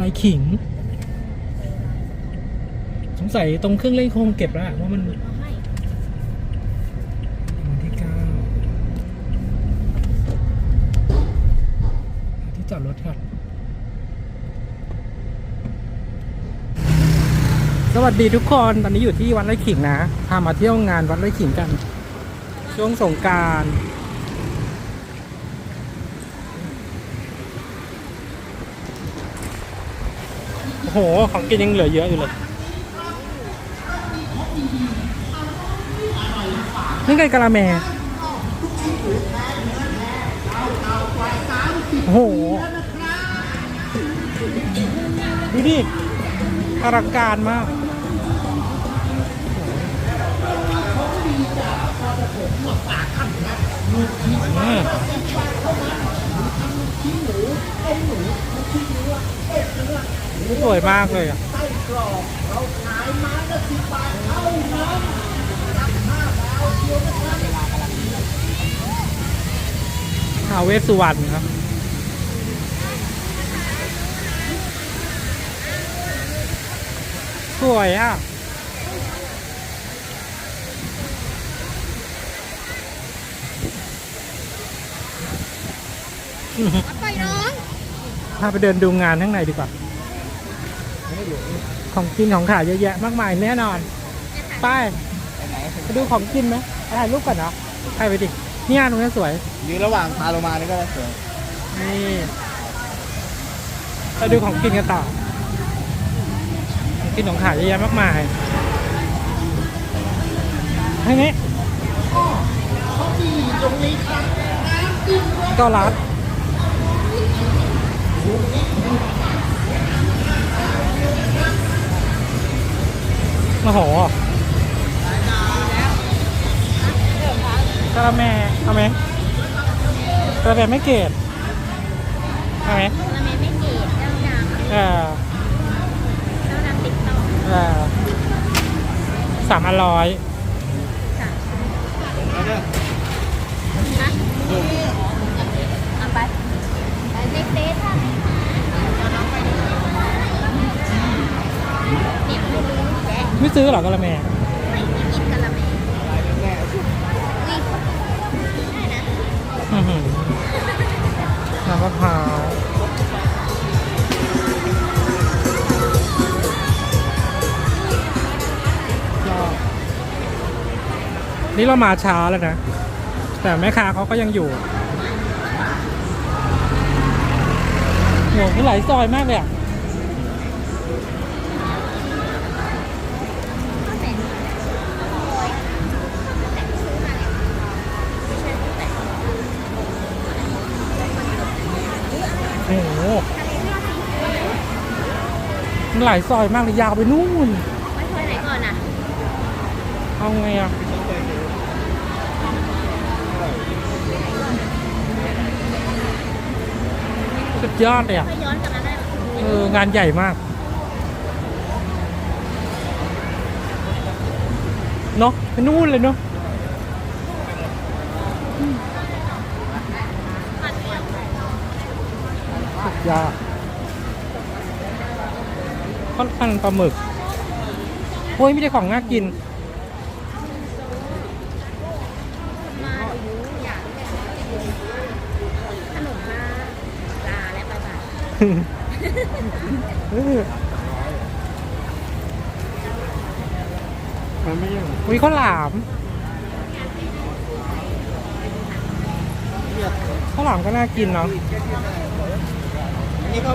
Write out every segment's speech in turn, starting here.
ลายขิง สงสัยตรงเครื่องเล่นคงเก็บแล้วอะว่ามันวันที่เก้าที่จอดรถก่อนสวัสดีทุกคนตอนนี้อยู่ที่วัดไร่ขิงนะ พามาเที่ยวงานวัดไร่ขิงกัน ช่วงสงกราร โห ของกินยังเหลือเยอะอยู่เลยนี่ไงกะละแมโอ้โห ดูดิอลังการมากอืม สวยมากเลยอะท้าวเวสสุวรรณครับสวยอะปล่อยน้องพาไปเดินดูงานข้างในดีกว่า ของกินของขายเยอะแยะมากมายแน่นอน ไปไปดูของกินไหมไปถ่ายรูปก่อนเนาะไปไปดินี่งานตรงนี้สวยยืนระหว่างพาลงมานี่ก็สวยนี่ไปดูของกินกันต่อของกินของขายเยอะแยะมากมายทางนี้ก็ร้าน โอ้โหกะละแมเอาไหมกะละแมไม่เกรดเอาไหมละเมไม่เกตเจ้าดังเออเจ้าดังติ๊กต็อกเออสามพันร้อยค่ะแล้วเนี่ยนะเอาไปไปเล็กเต้ท่า ไม่ซื้อหรอกะละแมไม่กินกะละเมอุ้ยได้นะอื้อหือน้ำมะพร้าวยอนี่เรามาช้าแล้วนะ แต่แม่ค้าเขาก็ยังอยู่โหมีหลายซอยมากเลยอะ หลายซอยมากเลยยาวไปนู่นไว้ซอยไหนก่อนอะเอาไงอะสุดยอดเลยอะค่อยย้อนกลับมาได้ไหมเอองานใหญ่มากเนาะไปนู่นเลยเนาะปัดเดียวสุดยอดค่อน ข้างปลาหมึกโอ้ยไม่ได้ของน่ากิน ขนมมาปลาและปลาบาทมันไม่ยังอุ้ยข้าวหลามข้าวหลามก็น่ากินเนาะนี่เขา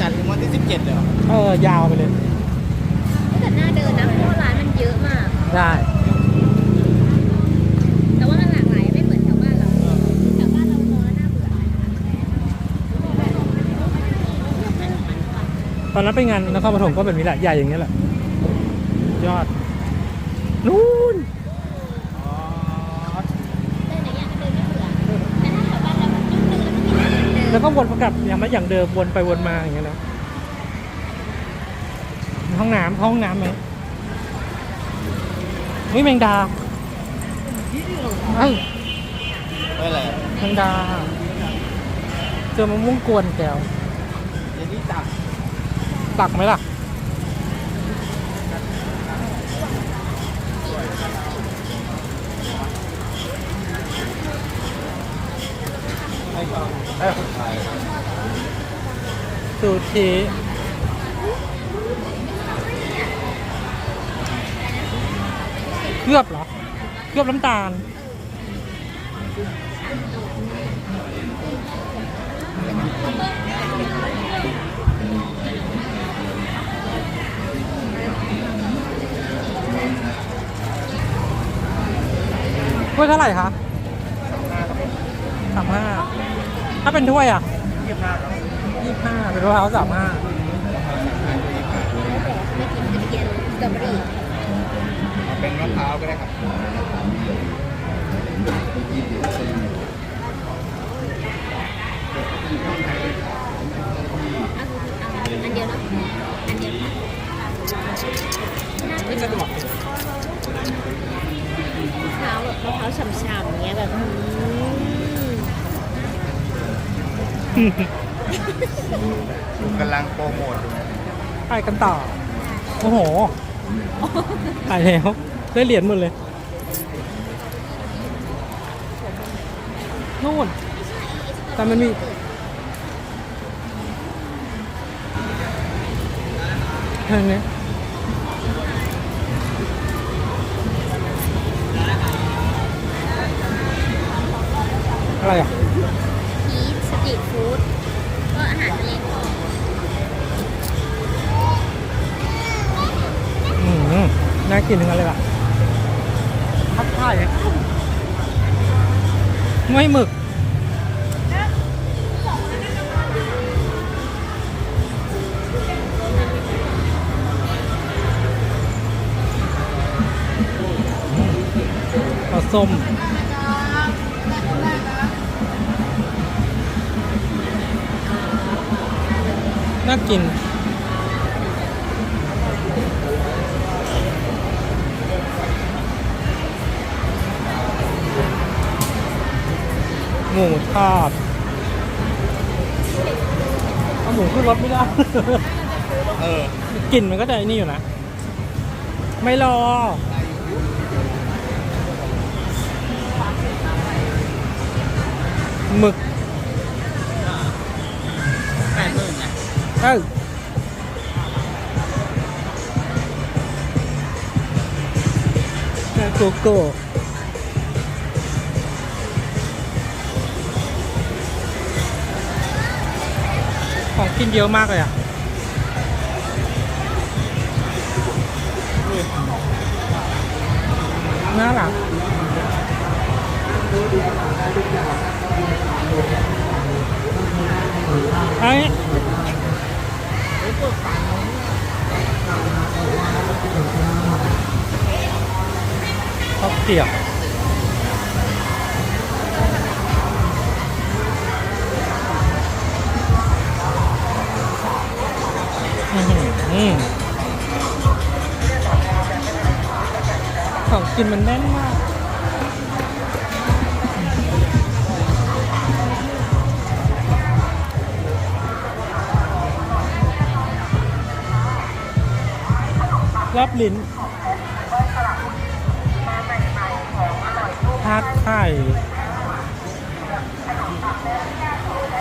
จัดถึงวันที่ 17เลยเหรอเออยาวไปเลย แต่หน้าเดินนะเพราะว่าร้านมันเยอะมาก ได้ แต่ว่ามันหลากหลายไม่เหมือนแถวบ้านเราแถวบ้านเรามองแล้วน่าเบื่อตอนนั้นไปงานนครปฐมก็แบบนี้แหละ ใหญ่อย่างนี้ยแหละ ยอด นู่น เดินอย่างเงี้ยเดินไม่เบื่อแต่ถ้าแถวบ้านเรามันยุ่งนึง แล้วก็มีร้านเดินแล้วก็วนกลับอย่างไม่อย่างเดิมวนไปวนมาอย่างเงี้ยนะมีห้องน้ำห้องน้ำไหมนี่แมงดาเอ้ยไม่อะไรแมงดา เจอมะม่วงกวนแก้วเดี๋ยวนี้จับตักไหมล่ะเอ้ยคนไทย ซูชิเคลือบเหรอเคลือบน้ำตาลถ้วยเท่าไหร่คะสามห้าถ้าเป็นถ้วยอะยี่สิบห้าครับ ห้าเป็นมะพร้าวสามห้าไม่กินกระเทียมสตรอเบอรี่เอาเป็นมะพร้าวก็ได้ครับเอาอันเดียวเนาะอันเดียวไม่สะดวกมะพร้าวแบบมะพร้าวฉ่ำๆเงี้ยแบบ อืมกำลังโปรโมทอยู่ไปกันต่อ โอ้โหตายแล้วได้เหรียญหมดเลยนู่น แต่มันมี ทางนี้อะไรอะ น่ากินทั้งนั้นเลยล่ะทักทายไม่หมึกปลาส้มน่ากิน หมูทอดเอาหมูขึ้นรถไม่ได้ เออกลิ่นมันก็จะไอ้นี่อยู่นะ ไม่รอ หมึกแปดหมื่นไงเอ้าโกโก้ ของกินเยอะมากเลยอะน่ารักไอ้ข้าวเกรียบ ของกินมันแน่นมาก รับลิ้นทาดไข่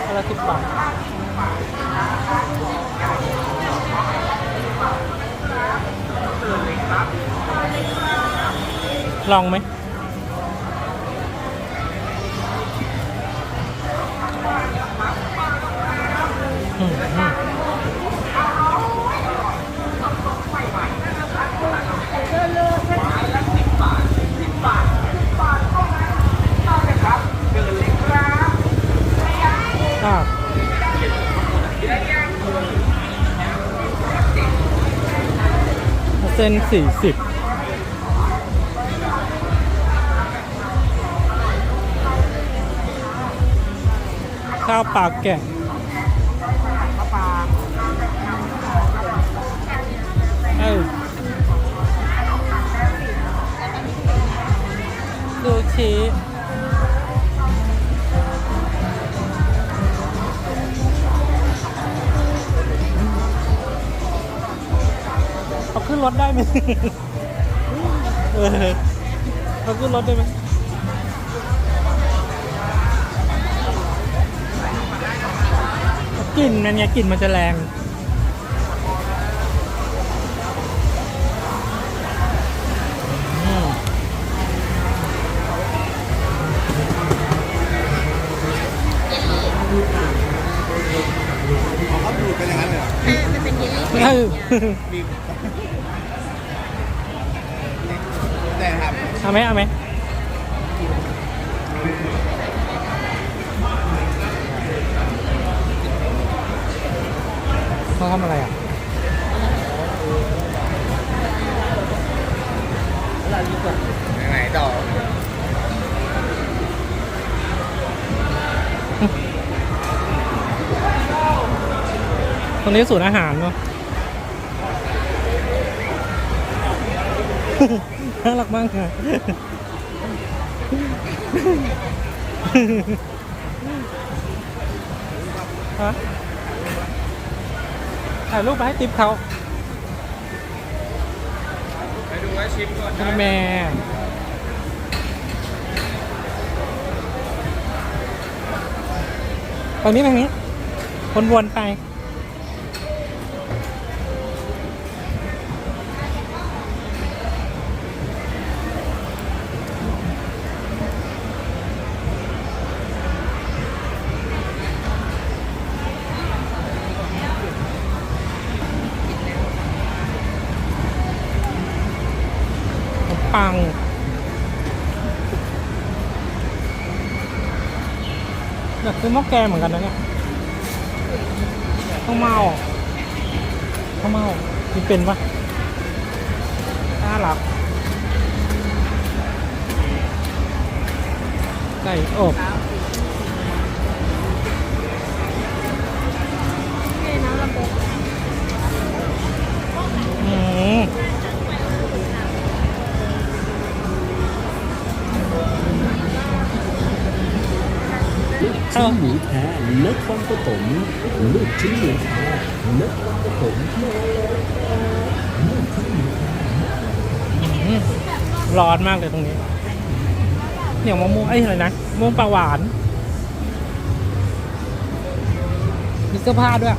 อนละสิบบาทล องไหมอืมอืมคาปากแกะดูชีเขาขึ้นรถได้ไหมเขาขึ้นรถได้ไหม กลิ่นมันไงกลิ่นมันจะแรงอืมเขาดูดกันอย่างนั้นเลยเหรออ่ามันเป็นเยลลี่เออมีแต่ครับ เอาไหมเอาไหม เขาทำอะไรอะไหนๆต่อตรงนี้ศูนย์อาหารเนาะน่ารักมากค่ะฮะ ถ่ายรูปไปให้ติ๊บเขาไปดูว่าชิมก่อนคุณแม่ตรงนี้ตรงนี้วนๆไป อยากซื้อหม้อแกงเหมือนกันนะเนี่ยข้าวเมาข้าวเมามีเป็นปะน่ารักไก่อบ ปฐมลูกชิ้นหมูแท้นครปฐมอืมร้อนมากเลยตรงนี้ เหนียวมะม่วงไอ้อะไรนะมะม่วงปลาหวานมีเสื้อผ้าด้วย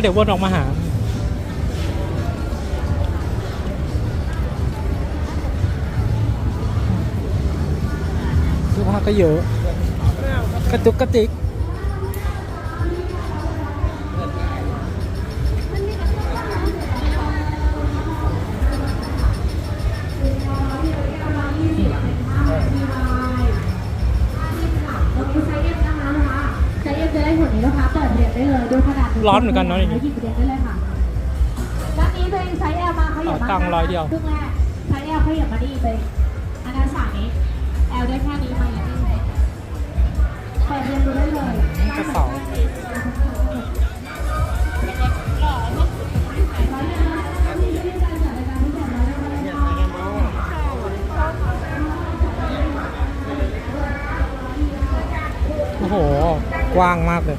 เดี๋ยววนออกมาหา เสื้อผ้าก็เยอะ กระตุกกระติก ร้อนเหมือนกันเนอะอย่างนี้หยิบเหรียญได้เลยค่ะด้านนี้ตัวเองไซส์เอลมาขยับเอามาตังค์ร้อยเดียวครึ่งแรกไซส์เอลขยับมานี่ไปอันนั้นสามนี้แอลได้แค่นี้มาอย่างนี้เปิดเรียนดูได้เลยกระเป๋าโอ้โห กว้างมากเลย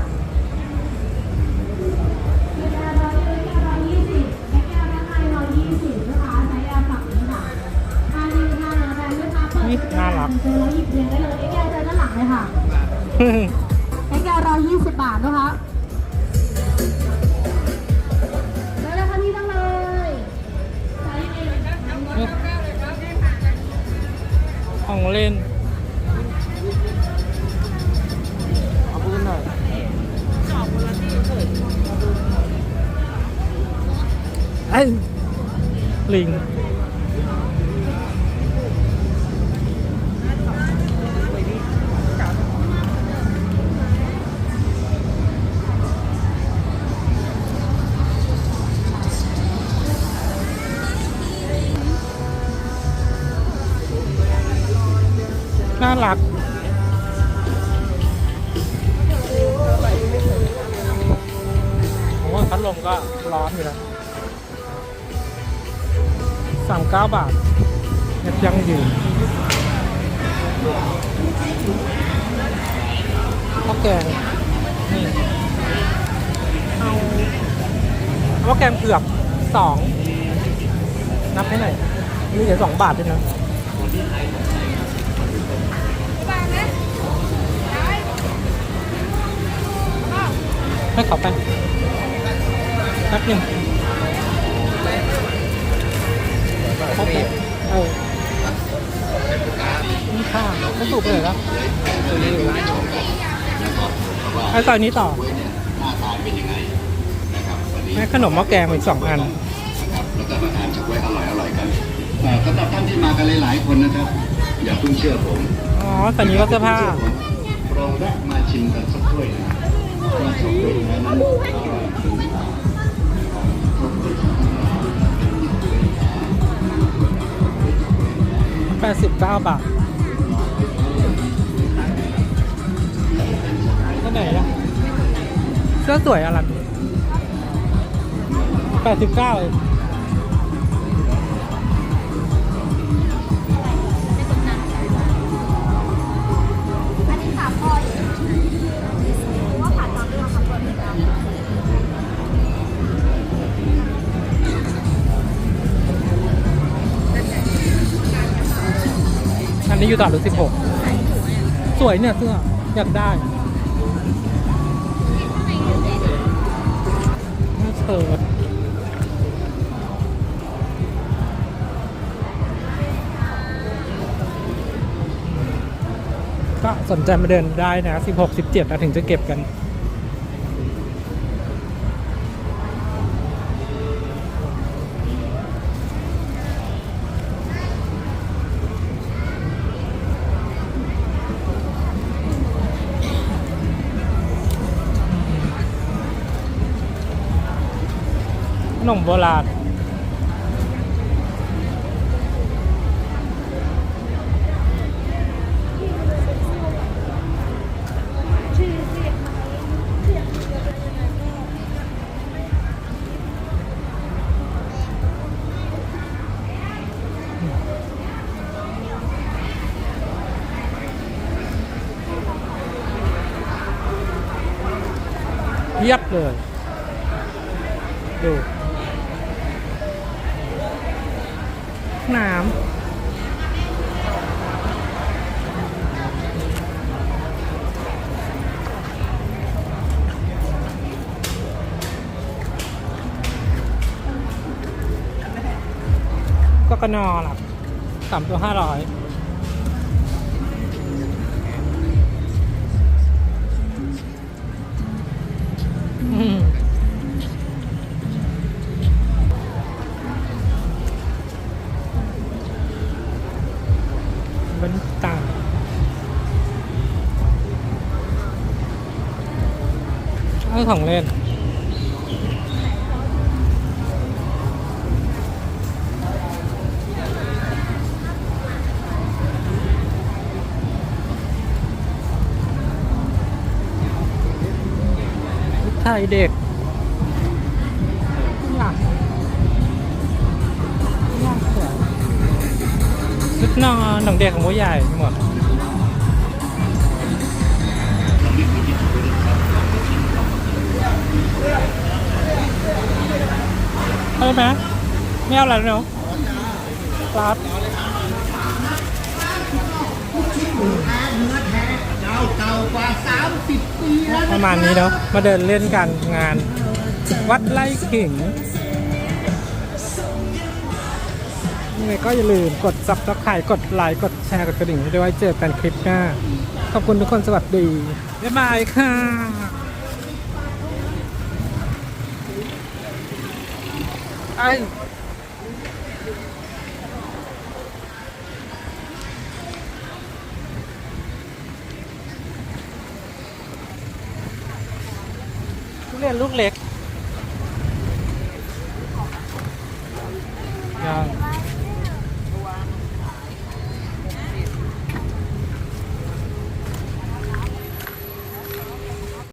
ยน่ารักเอ็กแอลเดินด้านหลังเลยค่ะเอ็กแอร้อยยี่สิบบาทนะคะแล้วราคานี้ตั้งเลยของเล่นเอาปืนหน่อยจอบคนละที่เฉยไอ้ลิง น่ารักโอ้ยพัดลมก็ร้อนอยู่แล้วสามเก้าบาทยังยังอยู่ข้าวแกงนี่เอาข้าวแกงเผือกสองนับให้หน่อยนี่เดี๋ยวสองบาทด้วยนะ ให้เขาไปแป๊บหนึงครบแล้วเออนี่ค่ะไม่ถูกเลยแล้วไอ้ซอยนี้ต่อแม่ขนมหม้อแกงมาอีกสองอันแล้วก็มาทานช็อกโกแลตอร่อยอร่อยๆกันเอ่อสำหรับท่านที่มากันหลายๆคนนะครับ อย่าเพิ่งเชื่อผม อ๋อตอนนี้ก็เสื้อผ้าลองแวะมาชิมกันสักถ้วยนะว่าช็อกโก แปดสิบเก้าบาทก็ไหนอะเสื้อสวยอะไรแปดสิบเก้าเองีอยู่ต่อหรือสิบหกสวยเนี่ยเสื้ออยากได้น่าเชิดก็สนใจมาเดินได้นะสิบหกสิบเจ็ดถึงจะเก็บกัน นมโบราณเพียบเลย ก็กนอล่ะสามตัวห้าร้อยมบนตาเอาของเล่น ไทยเด็กอยากอยากสวยชุดนอนของเด็กของผู้ใหญ่หมดเอาไหมไม่เอาอะไรแล้วเนาะรับ ประมาณนี้เนาะมาเดินเล่นกันงาน วัดไร่ขิงยังไงก็อย่าลืมกด subscribe กดไลค์กดแชร์กดกระดิ่งให้ด้วยไว้เจอกันคลิปหน้า ขอบคุณทุกคนสวัสดี บ๊ายบายค่ะไลูกเล็กยัง